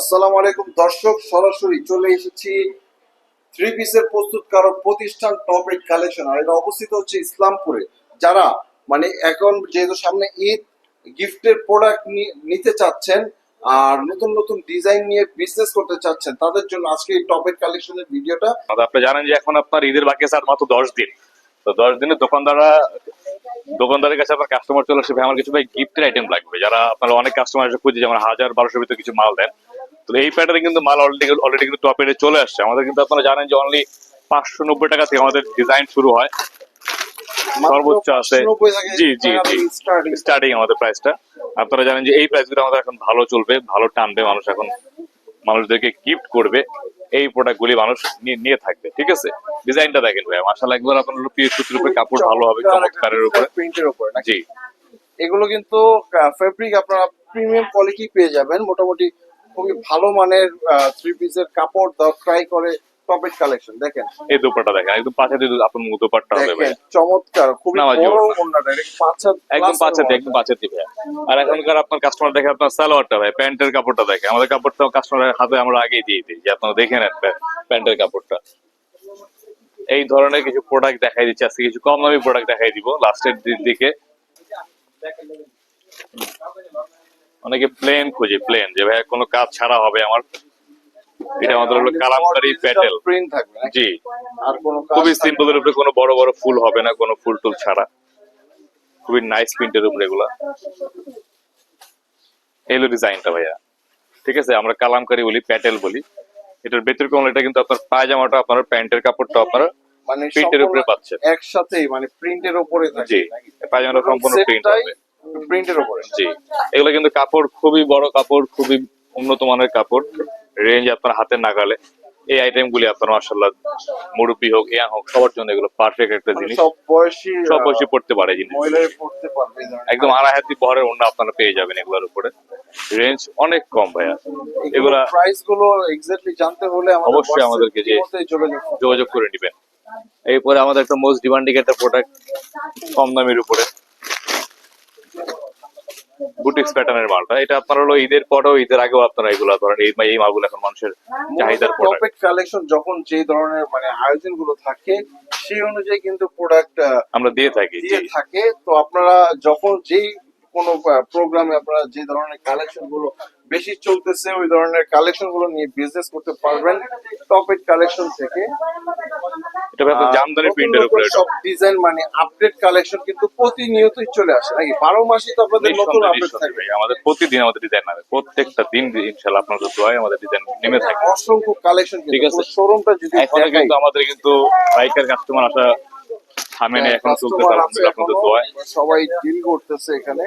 আসসালামু আলাইকুম, দর্শক, সরাসরি চলে এসেছি থ্রি পিসের প্রস্তুতকারক প্রতিষ্ঠান টপিক কালেকশন আর এটা অবস্থিত হচ্ছে ইসলামপুরে। যারা মানে এখন যেহেতু সামনে ঈদ গিফটের প্রোডাক্ট নিতে চাচ্ছেন আর নতুন নতুন ডিজাইন নিয়ে বিজনেস করতে চাচ্ছেন, তাদের জন্য আজকে এই টপ এইট কালেকশনের ভিডিওটা আর আপনি জানেন যে এখন আপনার ঈদের বাকি আছে আর মাত্র দশ দিন। তো দশ দিনে দোকানদাররা, দোকানদারের কাছে আপনার কাস্টমার চলে আসবে আমার কিছু, ভাই গিফটের আইটেম লাগবে। যারা আপনারা অনেক কাস্টমার এসে খুঁজে, যেমন হাজার বারোশো ভিতরে কিছু মাল দেন তো এই প্যাটার্নে কিন্তু মাল অলরেডি অলরেডি কিন্তু টপ এডে চলে আসছে। আমাদের কিন্তু আপনারা জানেন যে অনলি পাঁচশো নব্বই টাকা থেকে আমাদের ডিজাইন শুরু হয়। সর্বোচ্চ আছে। জি জি জি। স্টার্টিং আমাদের প্রাইসটা আপনারা জানেন যে এই প্রাইসগুলো আমাদের এখন ভালো চলবে ভালো টানবে মানুষ এখন মানুষদেরকে গিফট করবে। এই প্রোডাক্টগুলি মানুষ নিয়ে- থাকবে ঠিক আছে? ডিজাইনটা দেখেন ভাই মাসাল একবার আপনার পিস সুতির উপরে কাপড় ভালো হবে চমৎকারের উপরে। প্রিন্টের উপরে জি। এগুলো কিন্তু ফেব্রিক আপনারা প্রিমিয়াম কোয়ালিটি পেয়ে যাবেন। মোটামুটি খুবই ভালো মানের থ্রি পিসের কাপড় ট্রাই করে টপেট কালেকশন দেখেন? এই দুপাটা দেখেন একদম পাশে দিয়ে আপনার দুপাট্টা হবে ভাই। চমৎকার নামাজ বড় ওন্নাটা এটা পাঁচ হাত একদম পাঁচাতে এর ভাই আর এখনকার আপনার কাস্টমার দেখে আপনার সালোয়ারটা ভাই প্যান্টের কাপড়টা দেখে আমাদের কাপড়টা কাস্টমারের হাতে আমরা আগেই দিয়ে দিই যে আপনারা দেখে নেন প্যান্টের কাপড়টা। এই ধরনের কিছু প্রোডাক্ট দেখাই দিচ্ছি আজকে কিছু কম দামি প্রোডাক্ট দেখাই দিব লাস্টের দিকে। অনেকে প্লেন খুঁজে প্লেন যে ভাই কোনো কাজ ছাড়া হবে আমার। এটা আমাদের হলো কালামকারি প্যাটেল নাকি? জি। আর কোনো খুবই থাকবে সিম্পলের উপরে কোনো বড় বড় ফুল হবে না কোনো ফুল টুল ছাড়া। খুবই নাইস প্রিন্টের উপরে এগুলা। এলো ডিজাইনটা ভাইয়া। ঠিক আছে আমরা কালামকারি বলি প্যাটেল বলি। এটার ব্যতিক্রম এটা কিন্তু আপনার পায়জামাটা আপনার প্যান্টের কাপড়টা আপনার মানে প্রিন্টের উপরে সম্পূর্ণ পাচ্ছেন একসাথেই মানে প্রিন্টের উপরে জি পায়জামাটা সম্পূর্ণ প্রিন্ট হবে। প্রিন্টের উপরে। জি। এগুলো কিন্তু কাপড় খুবই বড় কাপড় খুবই উন্নত মানের কাপড়। রেঞ্জ আপনার হাতে নাগালে। এই আইটেম গুলি আপনার মাসাল্লাহ মুরব্বী হোক ইয়াং হোক সবার জন্য এগুলো পারফেক্ট একটা মানে জিনিস। সব বয়সী সব বয়সী পড়তে পারে জিনিস পড়তে পারবে একদম আড়াই হাতি বহরের অন্য আপনারা পেয়ে যাবেন এগুলোর উপরে। রেঞ্জ অনেক কম ভাইয়া। এগুলা প্রাইসগুলো এক্স্যাক্টলি জানতে হলে অবশ্যই আমাদেরকে যে- যোগাযোগ যোগাযোগ করে নিবেন। এরপরে আমাদের একটা মোস্ট ডিমান্ডিং একটা প্রোডাক্ট কম দামের উপরে। বুটিক্স প্যাটার্নের মালটা। এটা আপনার হলো ঈদের পরেও ঈদের আগেও আপনারা এগুলো ধরেন এই এই মালগুলো এখন মানুষের চাহিদার প্রোডাক্ট কালেকশন যখন যে ধরনের মানে আয়োজনগুলো থাকে সেই অনুযায়ী কিন্তু প্রোডাক্ট আমরা দিয়ে থাকি দিয়ে থাকে। তো আপনারা যখন যেই কোনো প্রোগ্রামে আপনারা যে ধরনের কালেকশনগুলো বেশি চলতেছে ওই ধরনের কালেকশনগুলো নিয়ে বিজনেস করতে পারবেন টপিক কালেকশন থেকে। এটা ভাই আপনার আর জামদানি প্রিন্টের উপরে সব ডিজাইন মানে আপডেট কালেকশন কিন্তু প্রতিনিয়তই চলে আসে নাকি? বারো মাসই তো আপনাদের নতুন আপডেট নিঃসন্দেহে থাকে। ভাই, আমাদের প্রতিদিন আমাদের ডিজাইন প্রত্যেকটা দিন ইনশাল্লাহ আপনাদের দোয়ায় আমাদের ডিজাইন নেমে থাকে অসংখ্য কালেকশন ঠিক কিন্তু আছে। শোরুমটা যদি কিন্তু আমাদের কিন্তু বাইকের কাস্টমার আসা থামে না এখন কাস্টমার আলহামদুলিল্লাহ আপনাদের দোয়ায়। সবাই ডিল করতেছে এখানে।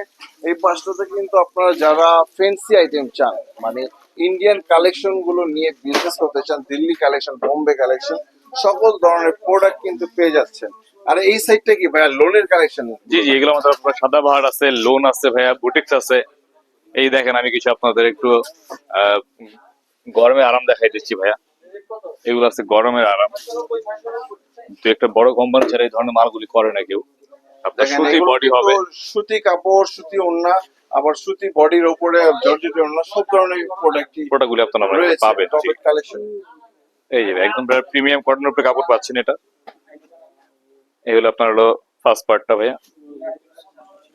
এই পাশটাতে কিন্তু আপনারা যারা ফ্যান্সি আইটেম চান মানে ইন্ডিয়ান কালেকশনগুলো নিয়ে বিজনেস করতে চান দিল্লি কালেকশন বোম্বে কালেকশন সকল ধরনের প্রোডাক্ট কিন্তু পেয়ে যাচ্ছেন। আর এই সাইডটা কি ভাইয়া লোনের কালেকশন জি জি এগুলো আমাদের সাদা বাহার আছে লোন আছে ভাইয়া বুটিক্স আছে। এই দেখেন আমি কিছু আপনাদের একটু আহ, গরমে আরাম দেখাই দিচ্ছি ভাইয়া। এগুলো আছে গরমের আরাম। তো একটা বড় কোম্পানি ছাড়া এই ধরনের মালগুলি করে না কেউ। আপনার সুতি বডি হবে। সুতি কাপড় সুতি ওড়না আবার সুতি বডির উপরে জর্জেট ওড়না সব ধরনের প্রোডাক্টই প্রোডাক্টগুলি আপনারা পাবেন কালেকশন এই যে একদম প্রিমিয়াম কটনের উপরে কাপড় পাচ্ছেন এটা। এই হলো আপনার হলো ফার্স্ট পার্টটা ভাইয়া।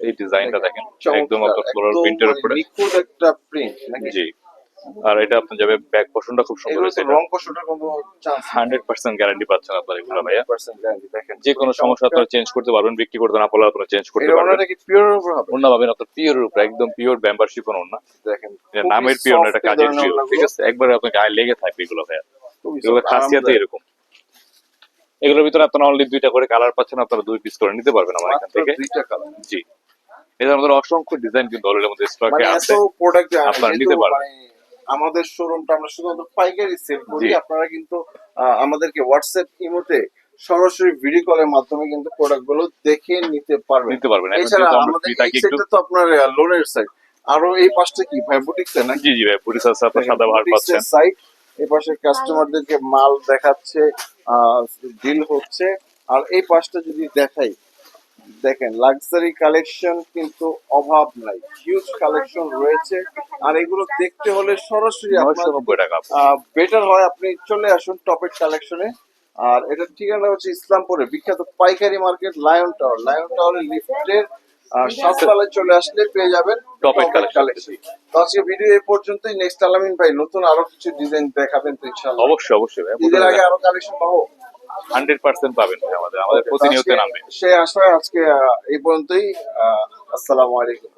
এই ডিজাইনটা দেখেন একদম আপনার ফ্লোরাল প্রিন্টের উপরে। একটা প্রিন্ট নাকি? জি। আর এটা আপনার যাবে ব্যাক পোর্শনটা খুব সুন্দর হয়েছে রং কষানোর কোনো চান্স হান্ড্রেড পার্সেন্ট গ্যারান্টি পাচ্ছেন আপনার এগুলো ভাইয়া। পার্সেন্ট গ্যারান্টি দেখেন। যে কোনো সমস্যা আপনারা চেঞ্জ করতে পারবেন বিক্রি করতে না পারলে আপনারা চেঞ্জ করতে পারবেন। ওনাটা কি পিওর উপর হবে। পাবেন আপনার পিওরের উপরে একদম পিওর শিফন অন্য দেখেন এটা নামের পিওর এটা কাজের পিওর ঠিক আছে একবারে আপনার গায়ে লেগে থাকবে এগুলো ভাইয়া। এগুলো খাসিয়াতে এরকম। এগুলোর ভিতরে আপনারা অনলি দুইটা করে কালার পাচ্ছেন আপনারা দুই পিস করে নিতে পারবেন আমার এখান থেকে। দুইটা কালার জি। এদের আমাদের অসংখ্য ডিজাইন কিন্তু অলরেডি আমাদের মানে স্টকে আছে। প্রোডাক্ট আপনারা নিতে পারবেন। আমাদের শোরুমটা আমরা শুধুমাত্র পাইকারি সেল করি। আপনারা কিন্তু আমাদেরকে হোয়াটসঅ্যাপ ইমোতে সরাসরি ভিডিও কলের মাধ্যমে কিন্তু প্রোডাক্টগুলো দেখে নিতে পারবেন। নিতে পারবেন। এছাড়া আমাদের এই তো আপনার লোনের সাইড আরও এই পাশটা কি? ভাই বুটিক্স না জি জি ভাই পুলিশ আছে আপনার সাদা ভার পাচ্ছেন। সাইট এই পাশে কাস্টমারদেরকে মাল দেখাচ্ছে ডিল হচ্ছে। আর এই পাশটা যদি দেখাই দেখেন লাক্সারি কালেকশন কিন্তু অভাব নাই। হিউজ কালেকশন রয়েছে। আর এগুলো দেখতে হলে সরাসরি বেটার হয় আপনি চলে আসুন টপের কালেকশনে আর এটার ঠিকানা হচ্ছে ইসলামপুরে বিখ্যাত পাইকারি মার্কেট লায়ন টাওয়ার লায়ন টাওয়ারের লিফটের সাততলায় চলে আসলে পেয়ে যাবেন collection। কালেকশন তো আজকে ভিডিও এই পর্যন্তই। নেক্সট আলামিন ভাই নতুন আরও কিছু ডিজাইন দেখাবেন তো ইনশাআল্লাহ। অবশ্যই অবশ্যই ঈদের আগে আরও কালেকশন পাবো? হান্ড্রেড পার্সেন্ট পাবেন আমাদের আমাদের প্রতিনিয়ত নামবে। সে আশায় আজকে এই পর্যন্তই আসসালামু আলাইকুম।